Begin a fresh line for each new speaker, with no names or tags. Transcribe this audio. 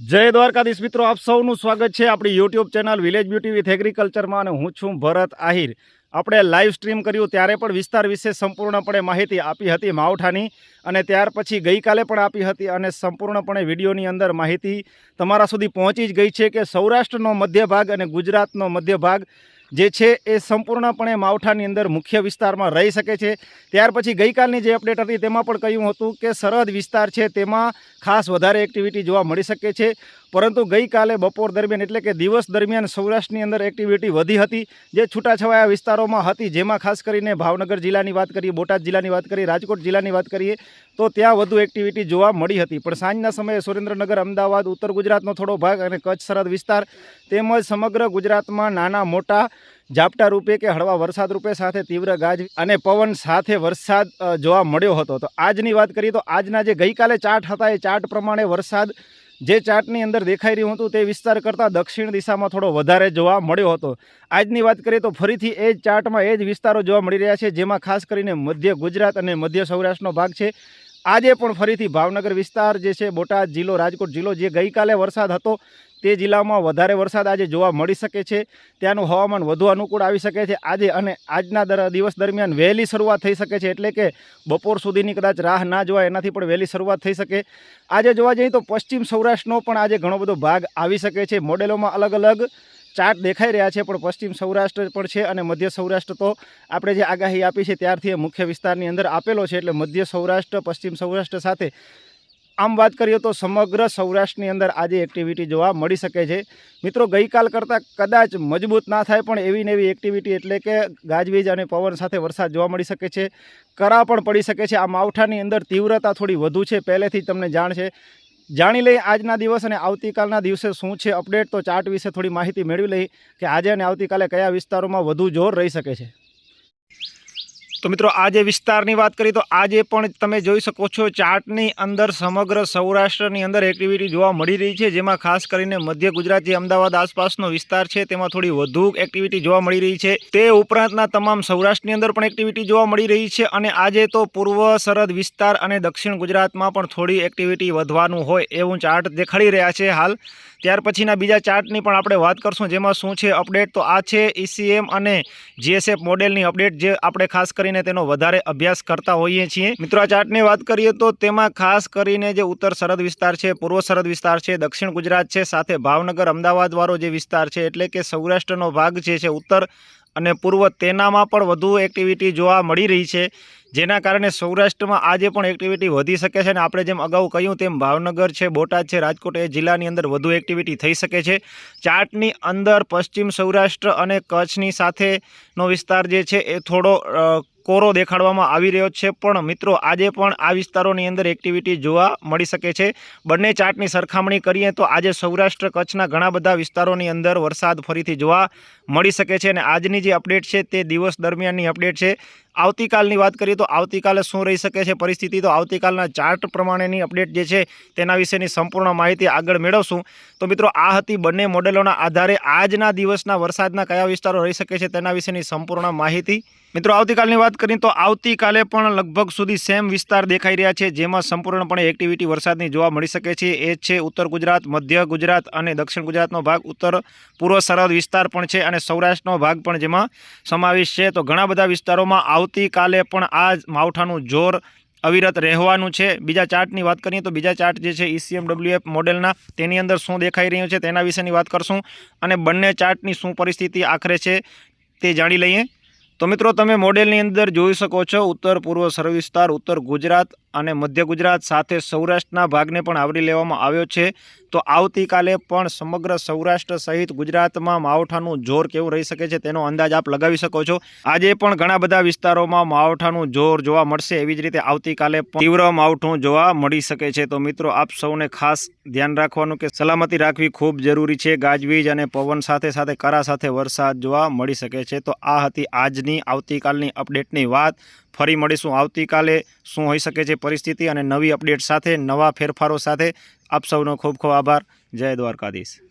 જય દ્વારકાધીશ મિત્રો, આપ સૌનું સ્વાગત છે આપણી YouTube channel village beauty with એગ્રીકલ્ચરમાં અને હું છું ભરત આહિર. આપણે લાઈવ સ્ટ્રીમ કર્યું, ત્યારે પણ વિસ્તાર વિશે સંપૂર્ણપણે માહિતી આપી હતી માવઠાની અને ત્યાર પછી ગઈકાલે પણ આપી હતી અને સંપૂર્ણપણે વિડીયોની અંદર માહિતી તમારા સુધી પહોંચી જ ગઈ છે કે સૌરાષ્ટ્રનો મધ્ય ભાગ અને ગુજરાતનો મધ્ય ભાગ જે છે એ સંપૂર્ણપણે માવઠાની અંદર મુખ્ય વિસ્તારમાં રહી શકે છે. ત્યાર પછી ગઈકાલની જે અપડેટ હતી તેમાં પણ કહ્યું હતું કે સરહદ વિસ્તાર છે તેમાં ખાસ વધારે એક્ટિવિટી જોવા મળી શકે છે. પરંતુ ગઈકાલે બપોર દરમિયાન એટલે કે દિવસ દરમિયાન સૌરાષ્ટ્રની અંદર એક્ટિવિટી વધી હતી. જે છૂટાછવાયા વિસ્તારોમાં હતી, જેમાં ખાસ કરીને ભાવનગર જિલ્લાની વાત કરીએ, બોટાદ જિલ્લાની વાત કરીએ, રાજકોટ જિલ્લાની વાત કરીએ, તો ત્યાં વધુ એક્ટિવિટી જોવા મળી હતી. પણ સાંજના સમયે સુરેન્દ્રનગર, અમદાવાદ, ઉત્તર ગુજરાતનો થોડો ભાગ અને કચ્છ સરહદ વિસ્તાર તેમજ સમગ્ર ગુજરાતમાં નાના મોટા ઝાપટા રૂપે કે હળવા વરસાદ રૂપે સાથે તીવ્ર ગાજ અને પવન સાથે વરસાદ જોવા મળ્યો હતો. તો આજની વાત કરીએ તો આજના જે ગઈકાલે ચાર્ટ હતા, એ ચાર્ટ પ્રમાણે વરસાદ જે ચાર્ટની અંદર દેખાઈ રહ્યું હતું તે વિસ્તાર કરતાં દક્ષિણ દિશામાં થોડો વધારે જોવા મળ્યો હતો. આજની વાત કરીએ તો ફરીથી એ જ ચાર્ટમાં એ જ વિસ્તારો જોવા મળી રહ્યા છે, જેમાં ખાસ કરીને મધ્ય ગુજરાત અને મધ્ય સૌરાષ્ટ્રનો ભાગ છે. આજે પણ ફરીથી ભાવનગર વિસ્તાર જે છે, બોટાદ જિલ્લો, રાજકોટ જિલ્લો, જે ગઈકાલે વરસાદ હતો તે જિલ્લામાં વધારે વરસાદ આજે જોવા મળી શકે છે. ત્યાંનું હવામાન વધુ અનુકૂળ આવી શકે છે. આજે અને આજના દિવસ દરમિયાન વહેલી શરૂઆત થઈ શકે છે એટલે કે બપોર સુધીની કદાચ રાહ ના જોવાય એનાથી પણ વહેલી શરૂઆત થઈ શકે. આજે જોવા જઈએ તો પશ્ચિમ સૌરાષ્ટ્રનો પણ આજે ઘણો બધો ભાગ આવી શકે છે. મોડેલોમાં અલગ અલગ ચાર્ટ દેખાઈ રહ્યા છે, પણ પશ્ચિમ સૌરાષ્ટ્ર પણ છે અને મધ્ય સૌરાષ્ટ્ર તો આપણે જે આગાહી આપી છે ત્યારથી એ મુખ્ય વિસ્તારની અંદર આપેલો છે. એટલે મધ્ય સૌરાષ્ટ્ર, પશ્ચિમ સૌરાષ્ટ્ર સાથે આમ વાત કરીએ તો સમગ્ર સૌરાષ્ટ્રની અંદર આજે એક્ટિવિટી જોવા મળી શકે છે. મિત્રો, ગઈકાલ કરતાં કદાચ મજબૂત ના થાય, પણ એવી ને એવી એક્ટિવિટી એટલે કે ગાજવીજ અને પવન સાથે વરસાદ જોવા મળી શકે છે. કરા પણ પડી શકે છે. આ માવઠાની અંદર તીવ્રતા થોડી વધુ છે. પહેલેથી તમને જાણ છે. જાણી લઈએ આજના દિવસ અને આવતીકાલના દિવસે શું છે અપડેટ તો ચાર્ટ વિશે થોડી માહિતી મેળવી લઈ કે આજે અને આવતીકાલે કયા વિસ્તારોમાં વધુ જોર રહી શકે છે. તો મિત્રો, આજે વિસ્તારની વાત કરીએ તો આજે પણ તમે જોઈ શકો છો ચાર્ટની અંદર સમગ્ર સૌરાષ્ટ્રની અંદર એક્ટિવિટી જોવા મળી રહી છે, જેમાં ખાસ કરીને મધ્ય ગુજરાત જે અમદાવાદ આસપાસનો વિસ્તાર છે, તેમાં થોડી વધુ એક્ટિવિટી જોવા મળી રહી છે. તે ઉપરાંતના તમામ સૌરાષ્ટ્રની અંદર પણ એક્ટિવિટી જોવા મળી રહી છે અને આજે તો પૂર્વ સરહદ વિસ્તાર અને દક્ષિણ ગુજરાતમાં પણ થોડી એક્ટિવિટી વધવાનું હોય એવું ચાર્ટ દેખાડી રહ્યા છે હાલ. ત્યાર પછીના બીજા ચાર્ટની પણ આપણે વાત કરશું, જેમાં શું છે અપડેટ તો આ છે ઈસીએમ અને જીએસએફ મોડેલની અપડેટ જે આપણે ખાસ કરીને તેનો વધારે અભ્યાસ કરતા હોઈએ છીએ. મિત્રો, આ ચાર્ટની વાત કરીએ તો તેમાં ખાસ કરીને જે ઉત્તર સરહદ વિસ્તાર છે, પૂર્વ સરહદ વિસ્તાર છે, દક્ષિણ ગુજરાત છે, સાથે ભાવનગર અમદાવાદ વાળો જે વિસ્તાર છે, એટલે કે સૌરાષ્ટ્રનો ભાગ જે છે, ઉત્તર અને પૂર્વ તેનામાં પણ વધુ એક્ટિવિટી જોવા મળી રહી છે. જેના કારણે સૌરાષ્ટ્રમાં આજે પણ એક્ટિવિટી વધી શકે છે અને આપણે જેમ અગાઉ કહ્યું તેમ ભાવનગર છે, બોટાદ છે, રાજકોટ એ જિલ્લાની અંદર વધુ એક્ટિવિટી થઈ શકે છે. ચાર્ટની અંદર પશ્ચિમ સૌરાષ્ટ્ર અને કચ્છની સાથેનો વિસ્તાર જે છે, એ થોડો કોરો દેખાડવામાં આવી રહ્યો છે, પણ મિત્રો આજે પણ આ વિસ્તારોની અંદર એક્ટિવિટી જોવા મળી શકે છે. બંને ચાર્ટની સરખામણી કરીએ તો આજે સૌરાષ્ટ્ર કચ્છના ઘણા બધા વિસ્તારોની અંદર વરસાદ ફરીથી જોવા મળી શકે છે અને આજની જે અપડેટ છે તે દિવસ દરમિયાનની અપડેટ છે. આવતીકાલની વાત કરીએ તો આવતીકાલે શું રહી શકે છે પરિસ્થિતિ? તો આવતીકાલના ચાર્ટ પ્રમાણેની અપડેટ જે છે તેના વિશેની સંપૂર્ણ માહિતી આગળ મેળવશું. તો મિત્રો, આ હતી બંને મોડેલોના આધારે આજના દિવસના વરસાદના કયા વિસ્તારો રહી શકે છે તેના વિશેની સંપૂર્ણ માહિતી. મિત્રો, આવતીકાલની વાત કરીએ તો આવતીકાલે પણ લગભગ સુધી સેમ વિસ્તાર દેખાઈ રહ્યા છે, જેમાં સંપૂર્ણપણે એક્ટિવિટી વરસાદની જોવા મળી શકે છે. એ છે ઉત્તર ગુજરાત, મધ્ય ગુજરાત અને દક્ષિણ ગુજરાતનો ભાગ. ઉત્તર, પૂર્વ સરહદ વિસ્તાર પણ છે અને સૌરાષ્ટ્રનો ભાગ પણ જેમાં સમાવેશ છે. તો ઘણા બધા વિસ્તારોમાં આવતીકાલે પણ આ જ માવઠાનું જોર અવિરત રહેવાનું છે. બીજા ચાર્ટની વાત કરીએ તો બીજા ચાર્ટ જે છે ઈસીએમ ડબલ્યુએફ મોડેલના, તેની અંદર શું દેખાઈ રહ્યું છે તેના વિશેની વાત કરશું. અને બંને ચાર્ટની શું પરિસ્થિતિ આખરે છે તે જાણી લઈએ. તો મિત્રો, તમે મોડેલની અંદર જોઈ શકો છો. ઉત્તર પૂર્વ સર્વિસ્તાર, ઉત્તર ગુજરાત અને મધ્ય ગુજરાત સાથે સૌરાષ્ટ્રના ભાગને પણ આવરી લેવામાં આવ્યો છે. તો આવતીકાલે પણ સમગ્ર સૌરાષ્ટ્ર સહિત ગુજરાતમાં માવઠાનું જોર કેવું રહી શકે છે તેનો અંદાજ આપ લગાવી શકો છો. આજે પણ ઘણા બધા વિસ્તારોમાં માવઠાનું જોર જોવા મળશે એવી જ રીતે આવતીકાલે તીવ્ર માવઠું જોવા મળી શકે છે. તો મિત્રો, આપ સૌને ખાસ ધ્યાન રાખવાનું કે સલામતી રાખવી ખૂબ જરૂરી છે. ગાજવીજ અને પવન સાથે સાથે કરા સાથે વરસાદ જોવા મળી શકે છે. તો આ હતી આજની આવતીકાલની અપડેટની વાત. ફરી મળીશું. આવતીકાલે શું હોઈ શકે છે પરિસ્થિતિ અને નવી અપડેટ સાથે, નવા ફેરફારો સાથે આપ સૌનો ખૂબ ખૂબ આભાર. જય દ્વારકાધીશ.